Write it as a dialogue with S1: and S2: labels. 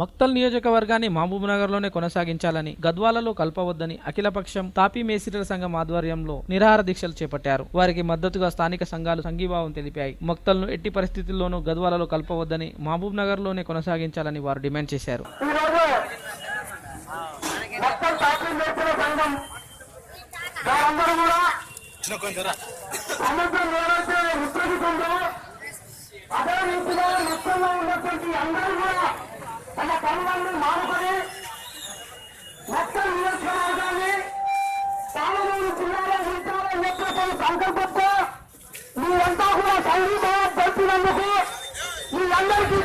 S1: మక్తల్ నియోజకవర్గాన్ని మహబూబ్ నగర్లోనే కొనసాగించాలని గద్వాలలో కల్పవద్దని అఖిలపక్షం తాపీ మేసిటల సంఘం ఆధ్వర్యంలో నిరాహార దీక్షలు చేపట్టారు. వారికి మద్దతుగా స్థానిక సంఘాలు సంఘీభావం తెలిపాయి. మక్తల్ను ఎట్టి పరిస్థితుల్లోనూ గద్వాలలో కల్పవద్దని మహబూబ్ నగర్లోనే కొనసాగించాలని వారు డిమాండ్ చేశారు.
S2: వారందరూ కూడా సముద్రం ఏదైతే అదే రీతిగా మొత్తంలో ఉన్నటువంటి అందరూ కూడా పనులన్నీ మానుకొని మొత్తం నియోజకవర్గాన్ని పాలమూరు జిల్లాలో ఉంచాలని చెప్పేసి సంకల్పంతో మీరంతా కూడా సంగీతం తెలిపినందుకు మీ అందరికీ